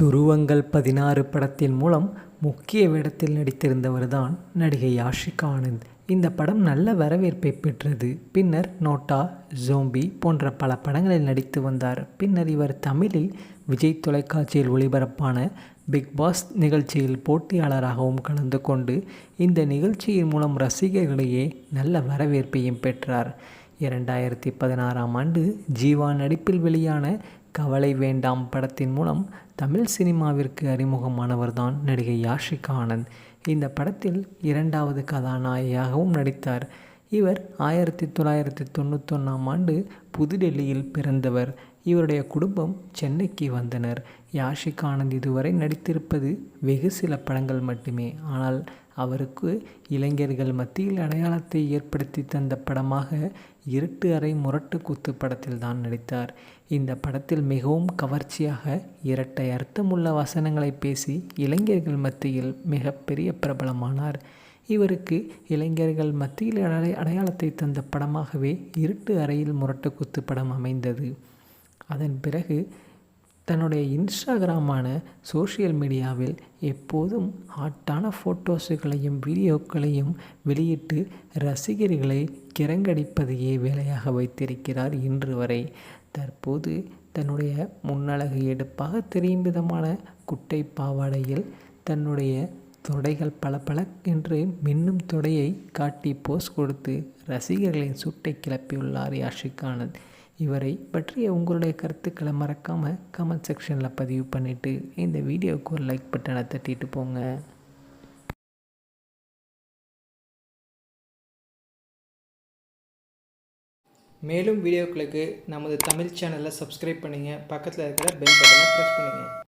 துருவங்கள் பதினாறு படத்தின் மூலம் முக்கிய வேடத்தில் நடித்திருந்தவர் தான் நடிகை யாஷிகா ஆனந்த். இந்த படம் நல்ல வரவேற்பை பெற்றது. பின்னர் நோட்டா ஜோம்பி போன்ற பல படங்களில் நடித்து வந்தார். பின்னர் இவர் தமிழில் விஜய் தொலைக்காட்சியில் ஒளிபரப்பான பிக் பாஸ் நிகழ்ச்சியில் போட்டியாளராகவும் கலந்து கொண்டு இந்த நிகழ்ச்சியின் மூலம் ரசிகர்களிடையே நல்ல வரவேற்பையும் பெற்றார். இரண்டாயிரத்தி பதினாறாம் ஆண்டு ஜீவா நடிப்பில் வெளியான கவலை வேண்டாம் படத்தின் மூலம் தமிழ் சினிமாவிற்கு அறிமுகமானவர்தான் நடிகை யாஷிகா ஆனந்த். இந்த படத்தில் இரண்டாவது கதாநாயகியாகவும் நடித்தார். இவர் ஆயிரத்தி தொள்ளாயிரத்தி தொண்ணூத்தொன்னாம் ஆண்டு புதுடெல்லியில் பிறந்தவர். இவருடைய குடும்பம் சென்னைக்கு வந்தனர். யாஷிக் ஆனந்த் இதுவரை நடித்திருப்பது வெகு சில படங்கள் மட்டுமே. ஆனால் அவருக்கு இளைஞர்கள் மத்தியில் அடையாளத்தை ஏற்படுத்தி தந்த படமாக இருட்டு அறை முரட்டு குத்து படத்தில் தான் நடித்தார். இந்த படத்தில் மிகவும் கவர்ச்சியாக இரட்டை அர்த்தமுள்ள வசனங்களை பேசி இளைஞர்கள் மத்தியில் மிகப்பெரிய பிரபலமானார். இவருக்கு இளைஞர்கள் மத்தியில் அடை அடையாளத்தை தந்த படமாகவே இருட்டு அறையில் முரட்டு குத்து படம் அமைந்தது. அதன் பிறகு தன்னுடைய இன்ஸ்டாகிராமான சோஷியல் மீடியாவில் எப்போதும் ஹாட்டான ஃபோட்டோஸுகளையும் வீடியோக்களையும் வெளியிட்டு ரசிகர்களை கிறங்கடிப்பதையே வேலையாக வைத்திருக்கிறார் இன்று வரை. தற்போது தன்னுடைய முன்னழகு எடுப்பாக தெரியும் விதமான குட்டை பாவாடையில் தன்னுடைய தொடைகள் பல என்று மின்னும் தொடையை காட்டி போஸ் கொடுத்து ரசிகர்களின் சுட்டை கிளப்பியுள்ளார் யாஷிக் ஆனந்த் இவரை பற்றிய உங்களுடைய கருத்துக்களை மறக்காமல் கமெண்ட் செக்ஷனில் பதிவு பண்ணிவிட்டு இந்த வீடியோவுக்கு ஒரு லைக் பட்டனை தட்டிட்டு போங்க. மேலும் வீடியோக்களுக்கு நமது தமிழ் சேனலை சப்ஸ்கிரைப் பண்ணுங்கள் பக்கத்தில் இருக்கிற பெல் பட்டனை ப்ரெஸ் பண்ணுங்கள்